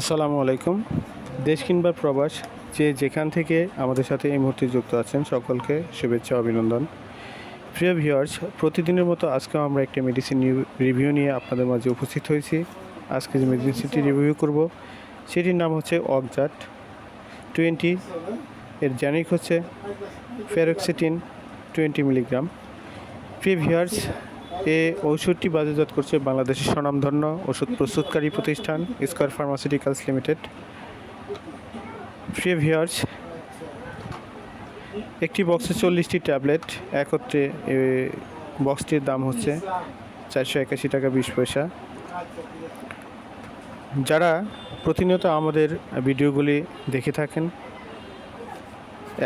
আসসালামু আলাইকুম। দেশ কিংবা প্রবাস, যে যেখান থেকে আমাদের সাথে এই মুহূর্তে যুক্ত আছেন, সকলকে শুভেচ্ছা, অভিনন্দন। প্রিয় ভিউয়ার্স প্রতিদিনের মতো আজকেও আমরা একটি মেডিসিন রিভিউ নিয়ে আপনাদের মাঝে উপস্থিত হয়েছি। আজকে যে মেডিসিনটি রিভিউ করব, সেটির নাম হচ্ছে অকজাট টোয়েন্টি। এর জেনিক হচ্ছে ফেরক্সিটিন টোয়েন্টি মিলিগ্রাম। প্রিয় ভিউয়ার্স এ ঔষধটি বাজারজাত করছে বাংলাদেশের স্বনামধন্য ওষুধ প্রস্তুতকারী প্রতিষ্ঠান স্কয়ার ফার্মাসিউটিক্যালস লিমিটেড। প্রিয় ভিউয়ার্স, একটি বক্সে চল্লিশটি ট্যাবলেট, একত্রে বক্সটির দাম হচ্ছে চারশো একাশি টাকা বিশ পয়সা। যারা প্রতিনিয়ত আমাদের ভিডিওগুলি দেখে থাকেন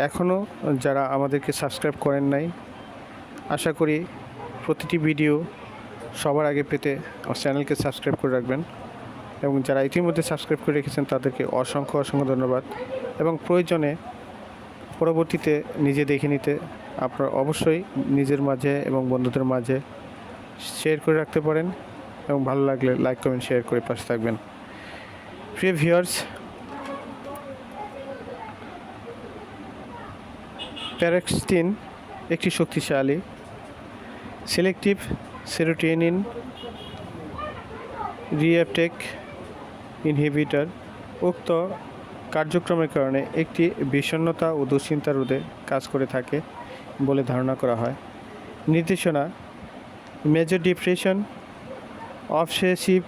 এখনও যারা আমাদেরকে সাবস্ক্রাইব করেন নাই, আশা করি প্রতিটি ভিডিও সবার আগে পেতে আমার চ্যানেলকে সাবস্ক্রাইব করে রাখবেন এবং যারা ইতিমধ্যে সাবস্ক্রাইব করে রেখেছেন তাদেরকে অসংখ্য অসংখ্য ধন্যবাদ এবং প্রয়োজনে পরবর্তীতে নিজে দেখে নিতে আপনারা অবশ্যই নিজের মাঝে এবং বন্ধুদের মাঝে শেয়ার করে রাখতে পারেন এবং ভালো লাগলে লাইক, কমেন্ট, শেয়ার করে পাশে থাকবেন। প্রিয় ভিউয়ার্স প্যারাক্সটিন একটি শক্তিশালী সিলেক্টিভ, সেরোটোনিন রিঅ্যাপটেক ইনহিবিটার উক্ত কার্যক্রমের কারণে একটি বিষণ্ণতা ও দুশ্চিন্তা রোধে কাজ করে থাকে বলে ধারণা করা হয়। নির্দেশনা major depression obsessive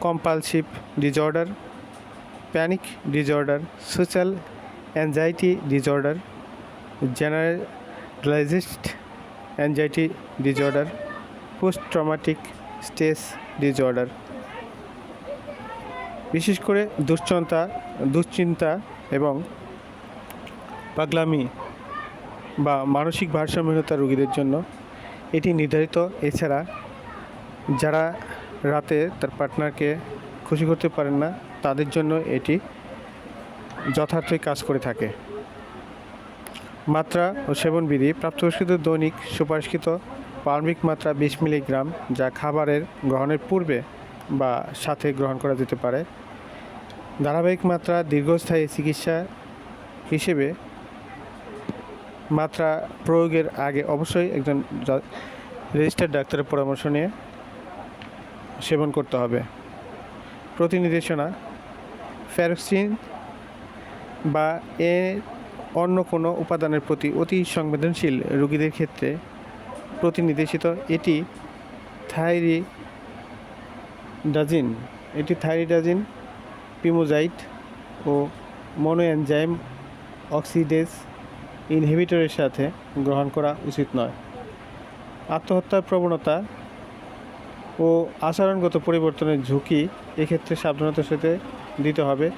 compulsive disorder panic disorder social anxiety disorder generalised anxiety disorder post traumatic stress disorder বিশেষ করে দুশ্চিন্তা দুশ্চিন্তা এবং পাগলামি বা মানসিক ভারসাম্যহীনতা রোগীদের জন্য এটি নির্ধারিত। এছাড়া যারা রাতে তার পার্টনারকে খুশি করতে পারেন না, তাদের জন্য এটি যথার্থই কাজ করে থাকে। মাত্রা ও সেবনবিধি প্রাপ্তবয়স্কদের দৈনিক সুপারিশকৃত পারমিক মাত্রা বিশ মিলিগ্রাম, যা খাবারের গ্রহণের পূর্বে বা সাথে গ্রহণ করা যেতে পারে। ধারাবাহিক মাত্রা দীর্ঘস্থায়ী চিকিৎসা হিসেবে মাত্রা প্রয়োগের আগে অবশ্যই একজন রেজিস্টার্ড ডাক্তারের পরামর্শ নিয়ে সেবন করতে হবে। প্রতি নির্দেশনা ফ্যারক্সিন বা এ অন্য কোনো উপাদানের প্রতি অতি সংবেদনশীল রোগীদের ক্ষেত্রে প্রতিনির্দেশিত এটি থাইরি ডাজিন এটি থাইরিডাজিন, পিমোজাইট ও মনোএনজাইম অক্সিডেজ ইনহিবিটরের সাথে গ্রহণ করা উচিত নয়। আত্মহত্যার প্রবণতা ও আচরণগত পরিবর্তনের ঝুঁকি এক্ষেত্রে সাবধানতার সাথে দিতে হবে।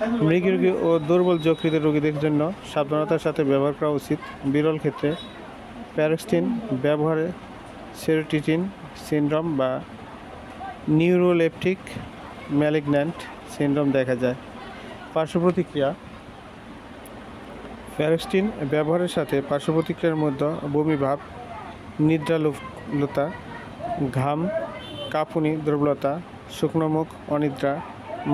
মৃগী রোগী ও দুর্বল যকৃত রোগীদের জন্য সাবধানতার সাথে ব্যবহার করা উচিত। বিরল ক্ষেত্রে প্যারোক্সিন ব্যবহারে সেরোটিটিন সিনড্রোম বা নিউরোলেপটিক ম্যালিগন্যান্ট সিনড্রোম দেখা যায়। পার্শ্ব প্রতিক্রিয়া। ব্যবহারের সাথে পার্শ্ব প্রতিক্রিয়ার মধ্যে বমিভাব নিদ্রালুলতা ঘাম, কাঁপুনি, দুর্বলতা, শুকনো মুখ, অনিদ্রা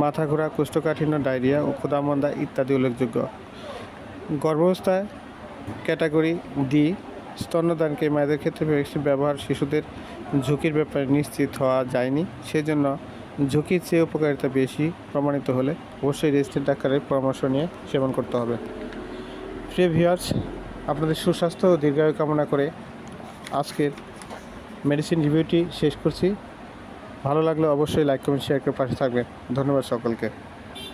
মাথা ঘোরা কোষ্ঠকাঠিন্য, ডায়রিয়া ও ক্ষুদামন্দা ইত্যাদি উল্লেখযোগ্য। গর্ভাবস্থায় ক্যাটাগরি ডি স্তন্যদানকে মায়েদের ক্ষেত্রে ভ্যাকসিন ব্যবহার শিশুদের ঝুঁকির ব্যাপারে নিশ্চিত হওয়া যায়নি। সেজন্য ঝুঁকির চেয়ে উপকারিতা বেশি প্রমাণিত হলে অবশ্যই রেজিস্টার ডাক্তারের পরামর্শ নিয়ে সেবন করতে হবে। প্রিয় ভিউয়ার্স, আপনাদের সুস্বাস্থ্য ও দীর্ঘায়ু কামনা করে আজকের মেডিসিন রিভিউটি শেষ করছি। ভালো লাগলে অবশ্যই লাইক কমেন্ট শেয়ার করে পাশে থাকবেন। ধন্যবাদ সকলকে।